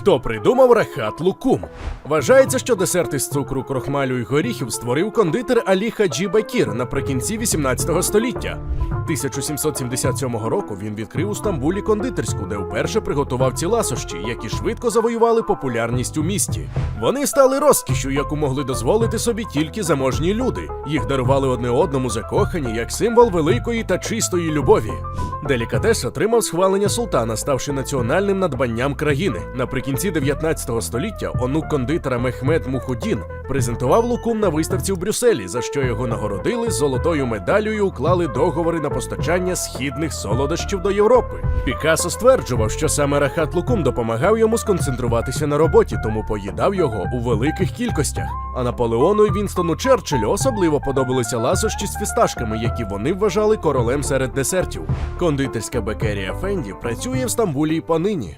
Хто придумав рахат лукум? Вважається, що десерти з цукру, крохмалю і горіхів створив кондитер Алі Хаджі Бакір наприкінці 18 століття. 1777 року він відкрив у Стамбулі кондитерську, де вперше приготував ці ласощі, які швидко завоювали популярність у місті. Вони стали розкішю, яку могли дозволити собі тільки заможні люди. Їх дарували одне одному закохані як символ великої та чистої любові. Делікатес отримав схвалення султана, ставши національним надбанням країни. Наприкінці 19 століття онук кондитера Мехмед Мухудін презентував лукум на виставці в Брюсселі, за що його нагородили золотою медаллю уклали договори на постачання східних солодощів до Європи. Пікассо стверджував, що саме рахат лукум допомагав йому сконцентруватися на роботі, тому поїдав його у великих кількостях. А Наполеону і Вінстону Черчиллю особливо подобалися ласощі з фісташками, які вони вважали королем серед десертів. Кондитерська бекерія Фенді працює в Стамбулі й понині.